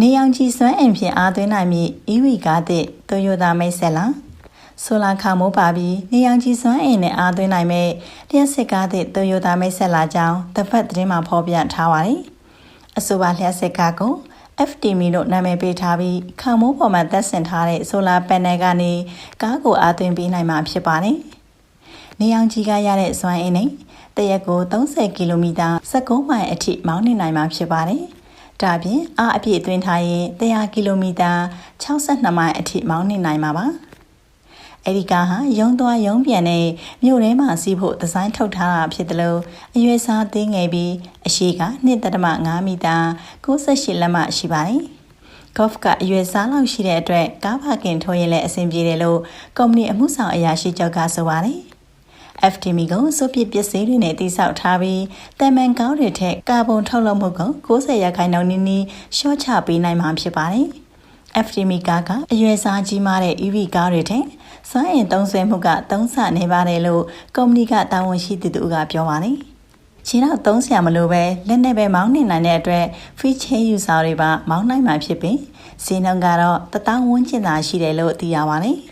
နေရောင်ခြည်စွမ်းအင်ဖြင့်အားသွင်းနိုင်မည့် EV ကားသည့် Toyota Maisella ဆိုလာခါမိုးပါပြီးနေရောင်ခြည်စွမ်းအင်နဲ့အားသွင်းနိုင်မဲ့လျှက်စစ်ကားသည့် Toyota Maisella ကြောင်းတစ်ဖက်သတင်းမှာဖော်ပြထားပါတယ်။အဆိုပါလျှက်စစ်ကားကို FTM လို့နာမည်ပေးထားပြီးခါမိုးပေါ်မှာသက်ဆင်ထားတဲ့ဆိုလာပန်နယ်ကနေကားကိုအားသွင်းပေးနိုင်မှာဖြစ်ပါတယ်။နေရောင်ခြည်ကရတဲ့စွမ်းအင်နဲ့တရက်ကို30ကီလိုမီတာ19မိုင်အထိမောင်းနေနိုင်မှာဖြစ်ပါတယ်။ ဒါပြင်အားအပြည့်သွင်းထားရင်100ကီလိုမီတာ62မိုင်အထိမောင်းနေနိုင်မှာပါ။အဲဒီကားဟာရုံသွားရုံပြန်နဲ့မြို့ထဲမှာစီးဖို့ဒီဇိုင်းထုတ်ထားတာဖြစ်တယ်လို့အရွယ်စားသေးငယ်ပြီးအရှိက2.5မီတာ68လက်မရှိပါတယ်။ golf ကအရွယ်စားလောက်ရှိတဲ့အတွက်ကားပါကင်ထိုးရင်လည်းအဆင်ပြေတယ်လို့ကုမ္ပဏီအမှုဆောင်အရာရှိချုပ်ကဆိုပါတယ်။ FTM ကိုစုပ်ပစ်ပစ္စည်းတွေနဲ့တိစောက်ထားပြီးတမန်ကောင်းတွေထက်ကာဗွန်ထုတ်လွှတ်မှုကို90ရာခိုင်နှုန်းနီးနီးရှော့ချပေးနိုင်မှာဖြစ်ပါတယ်။ FTM ကားကအရွယ်စားကြီးမားတဲ့ EV ကားတွေထက်စွမ်းအင်သုံးစွဲမှုကသုံးဆနေပါတယ်လို့ကုမ္ပဏီကတာဝန်ရှိသူတို့ကပြောပါတယ်။ခြေတော့သုံးဆရာမလို့ပဲလက်နဲ့ပဲမောင်းနေနိုင်တဲ့အတွက် feature user တွေပါမောင်းနိုင်မှာဖြစ်ပြီးဈေးနှုန်းကတော့တသောင်းဝန်းကျင်သာရှိတယ်လို့သိရပါတယ်။